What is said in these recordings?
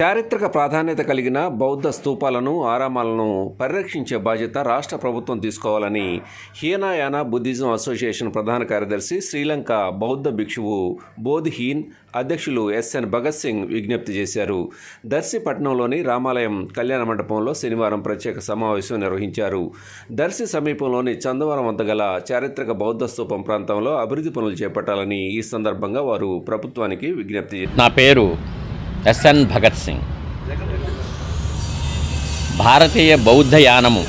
చారిత్రక ప్రాధాన్యత కలిగిన బౌద్ధ స్తూపాలను ఆరామాలను పరిరక్షించే బాధ్యత రాష్ట్ర ప్రభుత్వం తీసుకోవాలని హీనాయాన బుద్ధిజం అసోసియేషన్ ప్రధాన కార్యదర్శి శ్రీలంక బౌద్ధ భిక్షువు బోధిహీన్ అధ్యక్షులు ఎస్ఎన్ భగత్ సింగ్ విజ్ఞప్తి చేశారు. దర్శిపట్నంలోని రామాలయం కళ్యాణ మండపంలో శనివారం ప్రత్యేక సమావేశం నిర్వహించారు. దర్శి సమీపంలోని చందవరం వద్ద గల చారిత్రక బౌద్ధ స్తూపం ప్రాంతంలో అభివృద్ధి పనులు చేపట్టాలని ఈ సందర్భంగా వారు ప్రభుత్వానికి విజ్ఞప్తి నా పేరు ఎస్ఎన్ భగత్ సింగ్. భారతీయ బౌద్ధ యానము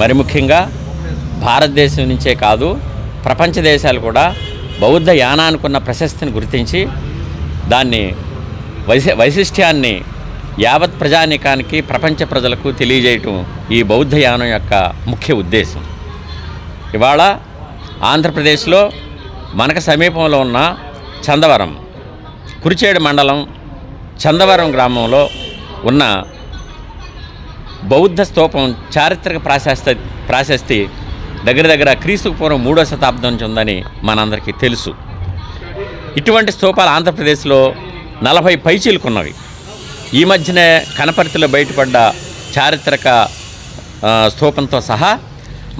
మరి ముఖ్యంగా భారతదేశం నుంచే కాదు ప్రపంచ దేశాలు కూడా బౌద్ధ యానానికి ఉన్న ప్రశస్తిని గుర్తించి దాన్ని వైశ వైశిష్ట్యాన్ని యావత్ ప్రజానీకానికి ప్రపంచ ప్రజలకు తెలియజేయటం ఈ బౌద్ధ యానం యొక్క ముఖ్య ఉద్దేశం. ఇవాళ ఆంధ్రప్రదేశ్లో మనకు సమీపంలో ఉన్న చందవరం కురిచేడు మండలం చందవరం గ్రామంలో ఉన్న బౌద్ధ స్తూపం చారిత్రక ప్రాశస్త ప్రాశస్తి దగ్గర దగ్గర క్రీస్తు పూర్వం మూడో శతాబ్దం నుంచి ఉందని మనందరికీ తెలుసు. ఇటువంటి స్తూపాలు ఆంధ్రప్రదేశ్లో నలభై పైచీలుకున్నవి. ఈ మధ్యనే కనపర్తిలో బయటపడ్డ చారిత్రక స్తూపంతో సహా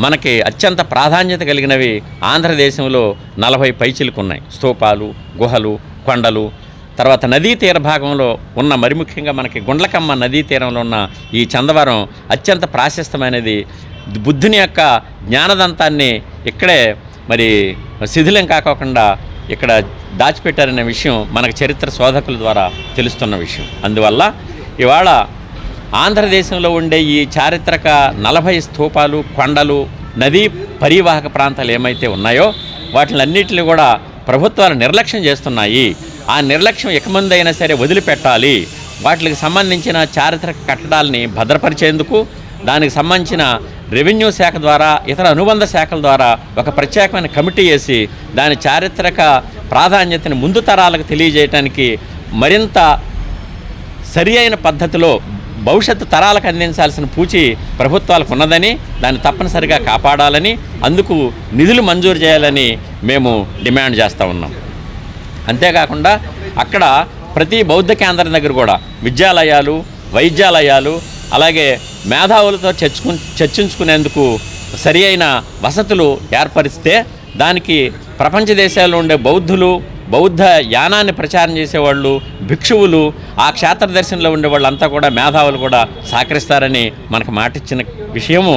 మనకి అత్యంత ప్రాధాన్యత కలిగినవి ఆంధ్రదేశంలో నలభై పైచిలకు స్తూపాలు గుహలు కొండలు తర్వాత నదీ తీర భాగంలో ఉన్న మరి ముఖ్యంగా మనకి గుండ్లకమ్మ నదీ తీరంలో ఉన్న ఈ చందవరం అత్యంత ప్రాశస్తమైనది. బుద్ధుని యొక్క జ్ఞానదంతాన్ని ఇక్కడే మరి శిథిలం కాకోకుండా ఇక్కడ దాచిపెట్టారనే విషయం మనకు చరిత్ర శోధకుల ద్వారా తెలుస్తున్న విషయం. అందువల్ల ఇవాళ ఆంధ్రదేశంలో ఉండే ఈ చారిత్రక నలభై స్థూపాలు కొండలు నదీ పరివాహక ప్రాంతాలు ఏమైతే ఉన్నాయో వాటిలన్నిటిని కూడా ప్రభుత్వాలు నిర్లక్ష్యం చేస్తున్నాయి. ఆ నిర్లక్ష్యం ఎకమంది సరే వదిలిపెట్టాలి. వాటికి సంబంధించిన చారిత్రక కట్టడాలని భద్రపరిచేందుకు దానికి సంబంధించిన రెవెన్యూ శాఖ ద్వారా ఇతర అనుబంధ శాఖల ద్వారా ఒక ప్రత్యేకమైన కమిటీ వేసి దాని చారిత్రక ప్రాధాన్యతని ముందు తరాలకు తెలియజేయడానికి మరింత సరి అయిన పద్ధతిలో భవిష్యత్తు తరాలకు అందించాల్సిన పూచి ప్రభుత్వాలకు ఉన్నదని దాన్ని తప్పనిసరిగా కాపాడాలని అందుకు నిధులు మంజూరు చేయాలని మేము డిమాండ్ చేస్తూ ఉన్నాం. అంతేకాకుండా అక్కడ ప్రతి బౌద్ధ కేంద్రం దగ్గర కూడా విద్యాలయాలు వైద్యాలయాలు అలాగే మేధావులతో చర్చకు చర్చించుకునేందుకు సరి అయిన వసతులు ఏర్పరిస్తే దానికి ప్రపంచ దేశాల్లో ఉండే బౌద్ధులు బౌద్ధ యానాన్ని ప్రచారం చేసేవాళ్ళు భిక్షువులు ఆ క్షేత్ర దర్శనంలో ఉండే వాళ్ళంతా కూడా మేధావులు కూడా సహకరిస్తారని మనకు మాటిచ్చిన విషయము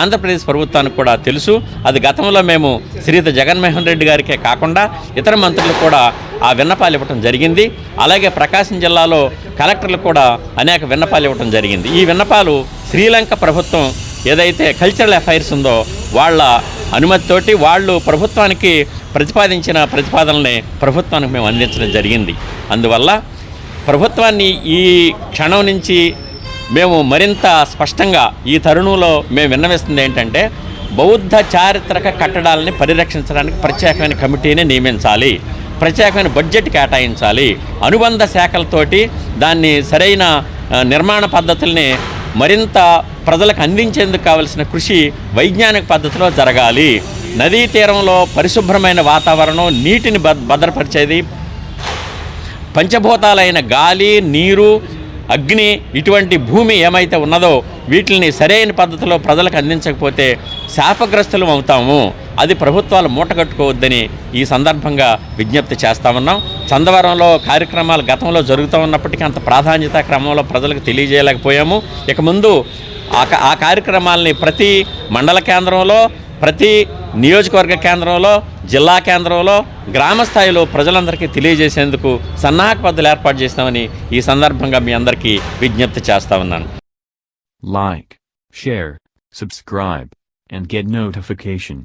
ఆంధ్రప్రదేశ్ ప్రభుత్వానికి కూడా తెలుసు. అది గతంలో మేము శ్రీత జగన్మోహన్ రెడ్డి గారికే కాకుండా ఇతర మంత్రులకు కూడా ఆ విన్నపాలు ఇవ్వటం జరిగింది. అలాగే ప్రకాశం జిల్లాలో కలెక్టర్లకు కూడా అనేక విన్నపాలు ఇవ్వటం జరిగింది. ఈ విన్నపాలు శ్రీలంక ప్రభుత్వం ఏదైతే కల్చరల్ అఫైర్స్ ఉందో వాళ్ళ అనుమతితోటి వాళ్ళు ప్రభుత్వానికి ప్రతిపాదించిన ప్రతిపాదనలే ప్రభుత్వానికి మేము అందించడం జరిగింది. అందువల్ల ప్రభుత్వాన్ని ఈ క్షణం నుంచి మేము మరింత స్పష్టంగా ఈ తరుణంలో మేము విన్నవిస్తుంది ఏంటంటే బౌద్ధ చారిత్రక కట్టడాలని పరిరక్షించడానికి ప్రత్యేకమైన కమిటీని నియమించాలి. ప్రత్యేకమైన బడ్జెట్ కేటాయించాలి. అనుబంధ శాఖలతోటి దాన్ని సరైన నిర్మాణ పద్ధతుల్ని మరింత ప్రజలకు అందించేందుకు కావలసిన కృషి వైజ్ఞానిక పద్ధతిలో జరగాలి. నదీ తీరంలో పరిశుభ్రమైన వాతావరణం నీటిని భద్రపరిచేది. పంచభూతాలైన గాలి నీరు అగ్ని ఇటువంటి భూమి ఏమైతే ఉన్నదో వీటిని సరైన పద్ధతిలో ప్రజలకు అందించకపోతే శాపగ్రస్తులం అవుతాము. అది ప్రభుత్వాలు మూటగట్టుకోవద్దని ఈ సందర్భంగా విజ్ఞప్తి చేస్తా ఉన్నాం. చందవరంలో కార్యక్రమాలు గతంలో జరుగుతూ ఉన్నప్పటికీ అంత ప్రాధాన్యత క్రమంలో ప్రజలకు తెలియజేయలేకపోయాము. ఇక ముందు ఆ క- ఆ కార్యక్రమాలని ప్రతి మండల కేంద్రంలో ప్రతి నియోజకవర్గ కేంద్రంలో జిల్లా కేంద్రంలో గ్రామ స్థాయిలో ప్రజలందరికీ తెలియజేసేందుకు సన్నాహక పద్ధతులు ఏర్పాటు చేస్తామని ఈ సందర్భంగా మీ అందరికీ విజ్ఞప్తి చేస్తా ఉన్నాను. Like share subscribe and get notification